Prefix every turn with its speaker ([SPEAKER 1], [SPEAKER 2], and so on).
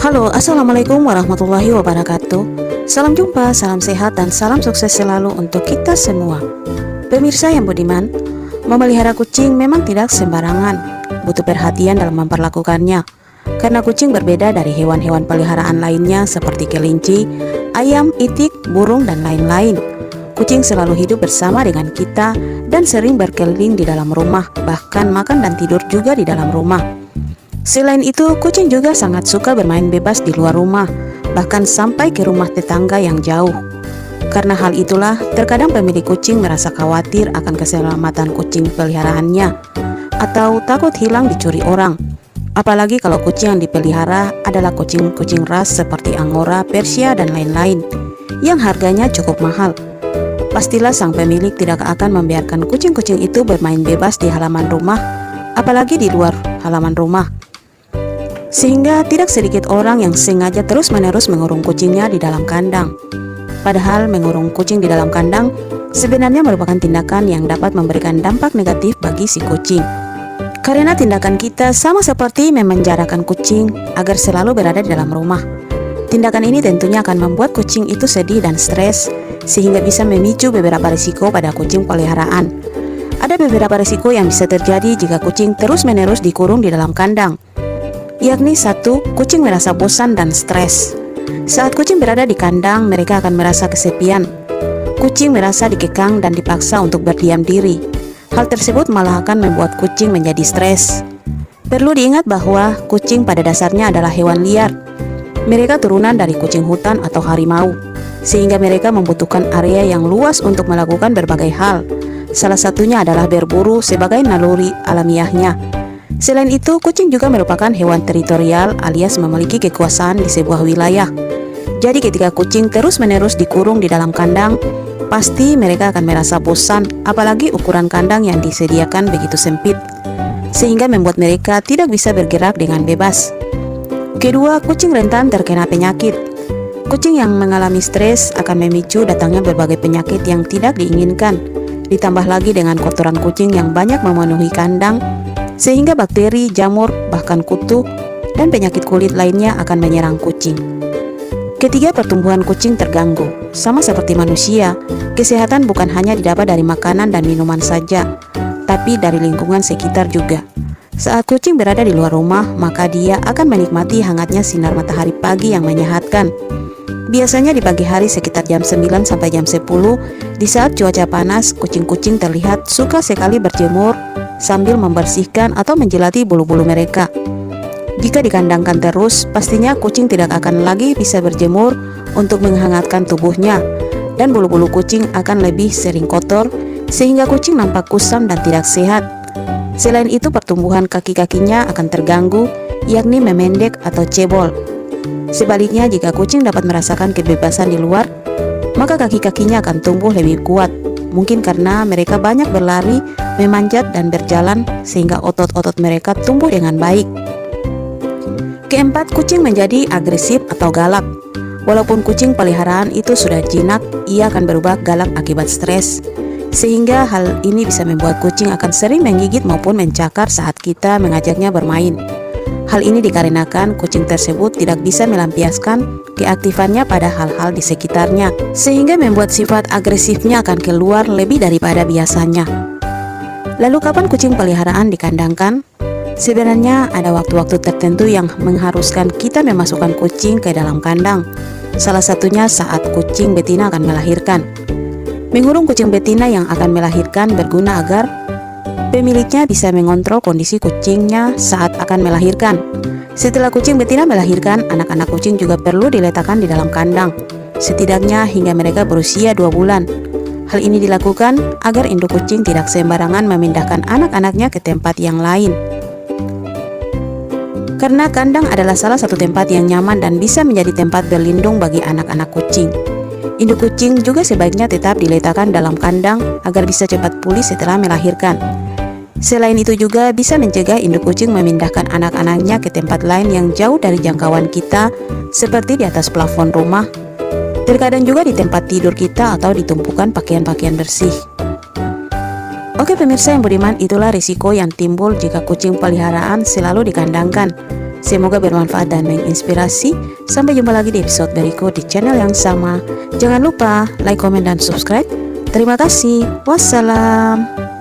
[SPEAKER 1] Halo, Assalamualaikum warahmatullahi wabarakatuh. Salam jumpa, salam sehat, dan salam sukses selalu untuk kita semua. Pemirsa yang budiman, memelihara kucing memang tidak sembarangan. Butuh perhatian dalam memperlakukannya. Karena kucing berbeda dari hewan-hewan peliharaan lainnya seperti kelinci, ayam, itik, burung, dan lain-lain. Kucing selalu hidup bersama dengan kita dan sering berkeliling di dalam rumah, bahkan makan dan tidur juga di dalam rumah. Selain itu, kucing juga sangat suka bermain bebas di luar rumah, bahkan sampai ke rumah tetangga yang jauh. Karena hal itulah, terkadang pemilik kucing merasa khawatir akan keselamatan kucing peliharaannya atau takut hilang dicuri orang. Apalagi kalau kucing yang dipelihara adalah kucing-kucing ras seperti Angora, Persia, dan lain-lain yang harganya cukup mahal. Pastilah sang pemilik tidak akan membiarkan kucing-kucing itu bermain bebas di halaman rumah, apalagi di luar halaman rumah. Sehingga tidak sedikit orang yang sengaja terus-menerus mengurung kucingnya di dalam kandang. Padahal mengurung kucing di dalam kandang sebenarnya merupakan tindakan yang dapat memberikan dampak negatif bagi si kucing. Karena tindakan kita sama seperti memenjarakan kucing agar selalu berada di dalam rumah. Tindakan ini tentunya akan membuat kucing itu sedih dan stres, sehingga bisa memicu beberapa risiko pada kucing peliharaan. Ada beberapa risiko yang bisa terjadi jika kucing terus-menerus dikurung di dalam kandang yakni satu, kucing merasa bosan dan stres. Saat kucing berada di kandang, mereka akan merasa kesepian. Kucing merasa dikekang dan dipaksa untuk berdiam diri. Hal tersebut malah akan membuat kucing menjadi stres. Perlu diingat bahwa kucing pada dasarnya adalah hewan liar. Mereka turunan dari kucing hutan atau harimau, sehingga mereka membutuhkan area yang luas untuk melakukan berbagai hal. Salah satunya adalah berburu sebagai naluri alamiahnya. Selain itu, kucing juga merupakan hewan teritorial alias memiliki kekuasaan di sebuah wilayah. Jadi ketika kucing terus-menerus dikurung di dalam kandang, pasti mereka akan merasa bosan apalagi ukuran kandang yang disediakan begitu sempit sehingga membuat mereka tidak bisa bergerak dengan bebas. Kedua, kucing rentan terkena penyakit. Kucing yang mengalami stres akan memicu datangnya berbagai penyakit yang tidak diinginkan. Ditambah lagi dengan kotoran kucing yang banyak memenuhi kandang sehingga bakteri, jamur, bahkan kutu, dan penyakit kulit lainnya akan menyerang kucing. Ketiga, pertumbuhan kucing terganggu. Sama seperti manusia, kesehatan bukan hanya didapat dari makanan dan minuman saja, tapi dari lingkungan sekitar juga. Saat kucing berada di luar rumah, maka dia akan menikmati hangatnya sinar matahari pagi yang menyehatkan. Biasanya di pagi hari sekitar jam 9 sampai jam 10, di saat cuaca panas, kucing-kucing terlihat suka sekali berjemur sambil membersihkan atau menjilati bulu-bulu mereka. Jika dikandangkan terus, pastinya kucing tidak akan lagi bisa berjemur untuk menghangatkan tubuhnya, dan bulu-bulu kucing akan lebih sering kotor, sehingga kucing nampak kusam dan tidak sehat. Selain itu, pertumbuhan kaki-kakinya akan terganggu, yakni memendek atau cebol. Sebaliknya, jika kucing dapat merasakan kebebasan di luar, maka kaki-kakinya akan tumbuh lebih kuat, mungkin karena mereka banyak berlari memanjat dan berjalan sehingga otot-otot mereka tumbuh dengan baik. Keempat, kucing menjadi agresif atau galak. Walaupun kucing peliharaan itu sudah jinak, ia akan berubah galak akibat stres. Sehingga hal ini bisa membuat kucing akan sering menggigit maupun mencakar saat kita mengajaknya bermain. Hal ini dikarenakan kucing tersebut tidak bisa melampiaskan keaktifannya pada hal-hal di sekitarnya, sehingga membuat sifat agresifnya akan keluar lebih daripada biasanya. Lalu kapan kucing peliharaan dikandangkan? Sebenarnya ada waktu-waktu tertentu yang mengharuskan kita memasukkan kucing ke dalam kandang. Salah satunya saat kucing betina akan melahirkan. Mengurung kucing betina yang akan melahirkan berguna agar pemiliknya bisa mengontrol kondisi kucingnya saat akan melahirkan. Setelah kucing betina melahirkan, anak-anak kucing juga perlu diletakkan di dalam kandang, setidaknya hingga mereka berusia 2 bulan. Hal ini dilakukan agar induk kucing tidak sembarangan memindahkan anak-anaknya ke tempat yang lain. Karena kandang adalah salah satu tempat yang nyaman dan bisa menjadi tempat berlindung bagi anak-anak kucing. Induk kucing juga sebaiknya tetap diletakkan dalam kandang agar bisa cepat pulih setelah melahirkan. Selain itu juga bisa mencegah induk kucing memindahkan anak-anaknya ke tempat lain yang jauh dari jangkauan kita seperti di atas plafon rumah Terkadang juga di tempat tidur kita atau ditumpukan pakaian-pakaian bersih. Oke pemirsa yang budiman, itulah risiko yang timbul jika kucing peliharaan selalu dikandangkan. Semoga bermanfaat dan menginspirasi. Sampai jumpa lagi di episode berikut di channel yang sama. Jangan lupa like, komen, dan subscribe. Terima kasih. Wassalam.